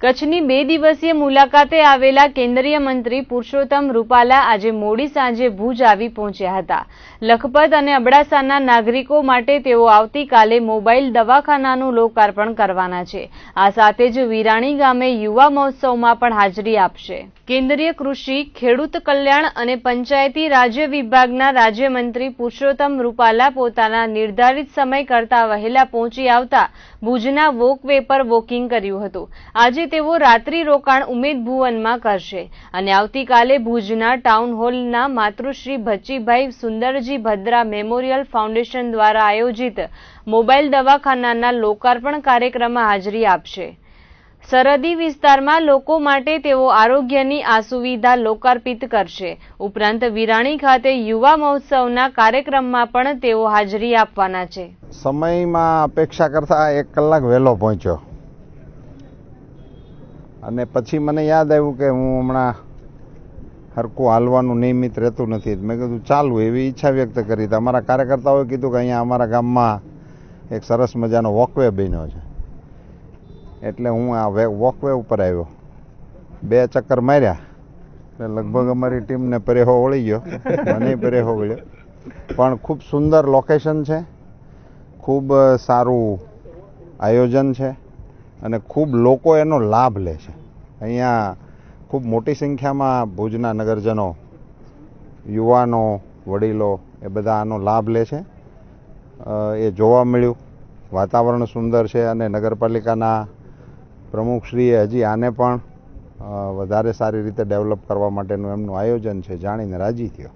કચ્છની બે દિવસીય મુલાકાતે આવેલા કેન્દ્રીય મંત્રી પુરુષોત્તમ રૂપાલા આજે મોડી સાંજે ભુજ આવી પહોંચ્યા હતા. લખપત અને અબડાસાના નાગરિકો માટે તેઓ આવતીકાલે મોબાઈલ દવાખાનાનું લોકાર્પણ કરવાના છે. આ સાથે જ વિરાણી ગામે યુવા મહોત્સવમાં પણ હાજરી આપશે. કેન્દ્રીય કૃષિ, ખેડૂત કલ્યાણ અને પંચાયતી રાજ્ય વિભાગના રાજ્યમંત્રી પુરુષોત્તમ રૂપાલા પોતાના નિર્ધારિત સમય કરતા વહેલા પહોંચી આવતા ભુજના વોકવે પર વોકિંગ કર્યું હતું. આજે તેઓ રાત્રિ રોકાણ ઉમેદ ભુવનમાં કરશે. અને આવતીકાલે ભુજના ટાઉન હોલના માતૃશ્રી ભચ્ચીભાઈ સુંદરજી ભદ્રા મેમોરિયલ ફાઉન્ડેશન દ્વારા આયોજિત મોબાઈલ દવાખાનાના લોકાર્પણ કાર્યક્રમમાં હાજરી આપશે. સરહદી વિસ્તારમાં લોકો માટે તેઓ આરોગ્યની આ સુવિધા લોકાર્પિત કરશે. ઉપરાંત વિરાણી ખાતે યુવા મહોત્સવના કાર્યક્રમમાં પણ તેઓ હાજરી આપવાના છે. સમયમાં અપેક્ષા કરતા એક કલાક વહેલો પહોંચ્યો. અને પછી મને યાદ આવ્યું કે હું હમણાં હરકું હાલવાનું નિયમિત રહેતું નથી. મેં કીધું, ચાલુ એવી ઈચ્છા વ્યક્ત કરી. તો અમારા કાર્યકર્તાઓએ કીધું કે અહીંયા અમારા ગામમાં એક સરસ મજાનો વોકવે બન્યો છે. એટલે હું આ વોકવે ઉપર આવ્યો. બે ચક્કર માર્યા. એટલે લગભગ અમારી ટીમને પરેહો વળી ગયો. મને પરેહો વળ્યો. પણ ખૂબ સુંદર લોકેશન છે. ખૂબ સારું આયોજન છે. અને ખૂબ લોકો એનો લાભ લે છે. અહીંયા ખૂબ મોટી સંખ્યામાં ભુજના નગરજનો, યુવાનો, વડીલો એ બધા આનો લાભ લે છે. એ જોવા મળ્યું. વાતાવરણ સુંદર છે અને નગરપાલિકાના પ્રમુખશ્રીએ હજી આને પણ વધારે સારી રીતે ડેવલપ કરવા માટેનું એમનું આયોજન છે, જાણીને રાજી થયો.